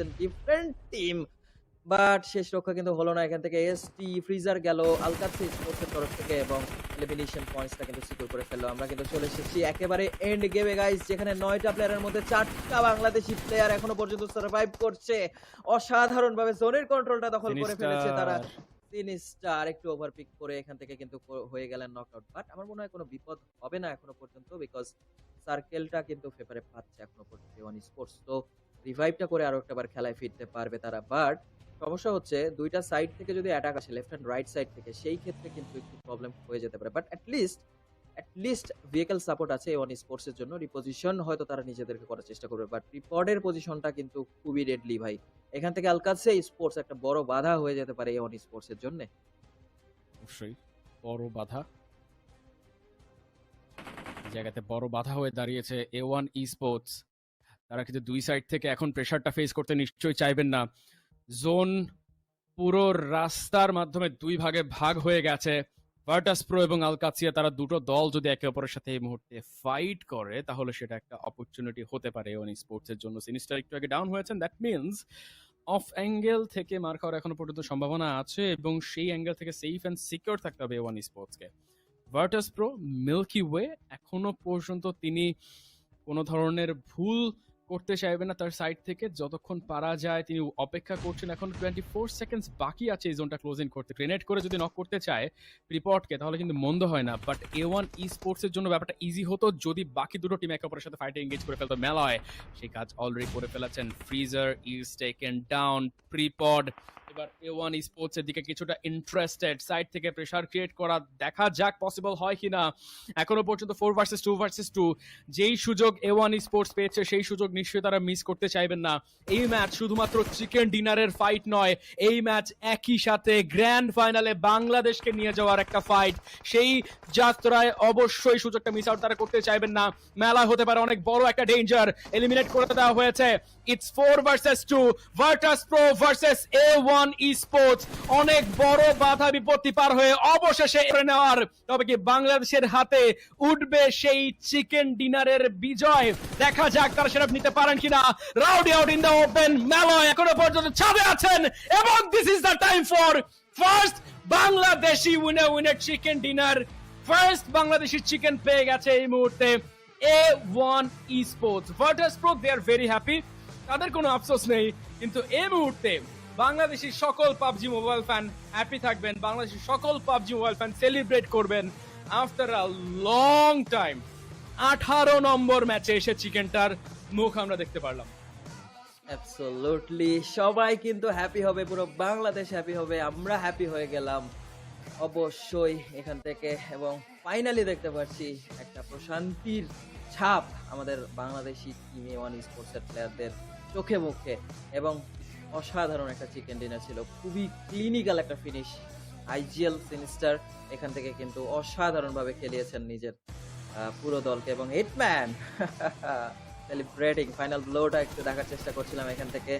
করেছেন different team but শেষ রক্ষা কিন্তু হলো না। এখান থেকে এসটি ফ্রিজার গেল স্পোর্টসের তরফ থেকে এবং এলিমিনেশন পয়েন্টসটা কিন্তু সিকিউর করে ফেলল। আমরা কিন্তু চলে এসেছি একেবারে এন্ড গেমে গাইস যেখানে নয়টা প্লেয়ারের মধ্যে চারটা বাংলাদেশি প্লেয়ার এখনও পর্যন্ত সার্ভাইভ করছে। অসাধারণ ভাবে জোনের কন্ট্রোলটা দখল করে ফেলেছে তারা। তিন স্টার একটু ওভারপিক করে এখান থেকে কিন্তু হয়ে গেলেন নকআউট বাট আমার মনে হয় কোনো বিপদ হবে না এখনও পর্যন্ত বিকজ সার্কেলটা কিন্তু ফেভারে পাচ্ছে এখনও পর্যন্ত ওয়ান স্পোর্টস তো রিভাইভটা করে আরও একটাবার খেলায় ফিরতে পারবে তারা। বাট সমস্যা হচ্ছে দুইটা সাইড থেকে যদি অ্যাটাক আসে লেফট অ্যান্ড রাইট সাইড থেকে, সেই ক্ষেত্রে কিন্তু একটু প্রবলেম হয়ে যেতে পারে। But at least at least vehicle support আছে ওয়ান স্পোর্টসের জন্য। রিপোজিশন হয়তো তারা নিজেদেরকে করার চেষ্টা করবে। বাট রিপোর্টের পজিশনটা কিন্তু খুবই ডেডলি ভাই। এখান থেকে আলকাছে স্পোর্টস একটা বড় বাধা হয়ে যেতে পারে ওয়ান স্পোর্টসের জন্য। অবশ্যই। বড় বাধা। জায়গাতে বড় বাধা হয়ে দাঁড়িয়েছে এ ওয়ান ই স্পোর্টস তারা কিন্তু দুই সাইড থেকে এখন প্রেশারটা ফেস করতে নিশ্চয়ই চাইবেন না। জোন পুরো রাস্তার মাধ্যমে দুই ভাগে ভাগ হয়ে গেছে। ভার্টাস প্রো এবং আলকাছিয়া তারা দুটো দল যদি একে অপরের সাথে এই মুহূর্তে ফাইট করে, তাহলে সেটা একটা অপরচুনিটি হতে পারে ওয়ান স্পোর্টস এর জন্য। সিনিস্টার একটু আগে ডাউন হয়েছেন দ্যাট মিনস অফ অ্যাঙ্গেল থেকে মার খাওয়ার এখনও পর্যন্ত সম্ভাবনা আছে এবং সেই অ্যাঙ্গেল থেকে সেফ অ্যান্ড সিকিউর থাকতে হবে ওয়ান স্পোর্টসকে ভার্টাস প্রো মিল্কি ওয়ে এখনও পর্যন্ত তিনি কোনো ধরনের ভুল করতে চাইবে না তার সাইড থেকে। যতক্ষণ পারা যায় তিনি অপেক্ষা করছেন। এখন টোয়েন্টি ফোর সেকেন্ডস বাকি আছে এই জোনটা ক্লোজ ইন করতে। গ্রেনেড করে যদি নক করতে চায় প্রিপটকে তাহলে কিন্তু মন্দ হয় না। বাট এ ওয়ান ই স্পোর্টসের জন্য ব্যাপারটা ইজি হতো যদি বাকি দুটো টিম একে অপরের সাথে ফাইটে এঙ্গেজ করে ফেলতো। মেলায় সেই কাজ অলরেডি করে ফেলেছেন। Freezer is taken down prepped এবার এ ওয়ান স্পোর্টস এর দিকে কিছুটা ইন্টারেস্টেড সাইড থেকে প্রেসার ক্রিয়েট করা দেখা যাক পসিবল হয় কিনা এখনও পর্যন্ত four versus two versus two যেই সুযোগ এ ওয়ান স্পোর্টস পেয়েছে, সেই সুযোগ নিশ্চয়ই তারা মিস করতে চাইবেন না। এই ম্যাচ শুধুমাত্র চিকেন ডিনারের ফাইট নয়, এই ম্যাচ একই সাথে গ্র্যান্ড ফাইনালে বাংলাদেশকে নিয়ে যাওয়ার একটা ফাইট সেই যাত্রায় অবশ্যই সুযোগটা মিস আউট তারা করতে চাইবেন না। মেলা হতে পারে অনেক বড় একটা ডেঞ্জার এলিমিনেট করে দেওয়া হয়েছে। It's four versus two Virtus Pro versus A one E sports অনেক বড় বাধা বিপত্তি পার হয়ে অবশেষে নেওয়ার। তবে কি বাংলাদেশের হাতে উঠবে সেই চিকেন ডিনারের বিজয়? দেখা যাক নিতে পারেন কিনা। Rowdy out in the open মেলয় এখনও পর্যন্ত ছাদে আছেন, এবং this is the time for first Bangladeshi winner winner chicken dinner first Bangladeshi chicken পেয়ে গেছে এই মুহূর্তে A one E sports Virtus Pro they are very happy তাদের কোনো আফসোস নেই, কিন্তু এই মুহূর্তে বাংলাদেশি সকল পাবজি মোবাইল ফ্যান হ্যাপি থাকবেন বাংলাদেশি সকল পাবজি মোবাইল ফ্যান সেলিব্রেট করবেন আফটার আ লং টাইম আঠারো নম্বর ম্যাচে এসে চিকেনটার মুখ আমরা দেখতে পারলাম। অ্যাবসলিউটলি সবাই কিন্তু হ্যাপি হবে, পুরো বাংলাদেশ হ্যাপি হবে, আমরা হ্যাপি হয়ে গেলাম। অবশ্যই এখান থেকে এবং ফাইনালি দেখতে পাচ্ছি একটা প্রশান্তির ছাপ আমাদের বাংলাদেশি টিমে ওয়ান স্পোর্টসের প্লেয়ারদের চোখে মুখে এবং অসাধারণ একটা চিকেন ডিনার ছিল। খুবই ক্লিনিক্যাল একটা ফিনিশ আইজিএল সিনিস্টার এখান থেকে কিন্তু অসাধারণভাবে খেলিয়েছেন নিজের পুরো দলকে এবং হিটম্যান সেলিব্রেটিং ফাইনাল ব্লোটা একটু দেখার চেষ্টা করছিলাম এখান থেকে।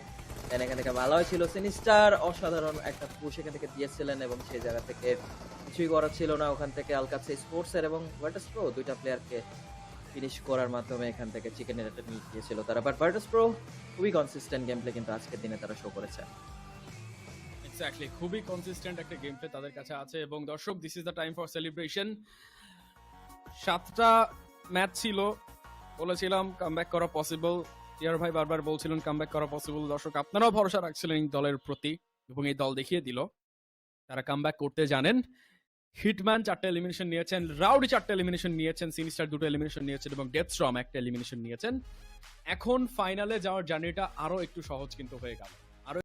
And এখান থেকে ভালোই ছিল। সিনিস্টার অসাধারণ একটা পুশ এখান থেকে দিয়েছিলেন এবং সেই জায়গা থেকে কিছুই করার ছিল না। ওখান থেকে আলকাছে স্পোর্টস এর এবং ভার্টাস প্রো দুইটা প্লেয়ারকে ফিনিশ করার মাধ্যমে এখান থেকে চিকেন ডিনারটা নিয়ে গিয়েছিল তারা। বাট ভার্টাস প্রো খুবই কনসিস্টেন্ট গেম প্লে কিন্তু আজকের দিনে তারা শো করেছে। এক্স্যাক্টলি খুবই কনসিস্টেন্ট একটা গেম প্লে তাদের কাছে আছে এবং দর্শক this is the time for celebration সাতটা ম্যাচ ছিল, বলেছিলাম কামব্যাক করা পসিবল টিয়ার ভাই বারবার বলছিলেন কামব্যাক করা পসিবল দর্শক, আপনারাও ভরসা রাখছিলেন এই দলের প্রতি এবং এই দল দেখিয়ে দিল। তারা কামব্যাক করতে জানেন। হিটম্যান চারটে এলিমিনেশন নিয়েছেন রাউডি চারটে এলিমিনেশন নিয়েছেন সিনিস্টার দুটো এলিমিনেশন নিয়েছেন এবং ডেথ স্ট্রম একটা এলিমিনেশন নিয়েছেন। এখন ফাইনালে যাওয়ার জার্নিটা আরও একটু সহজ কিন্তু হয়ে গেল।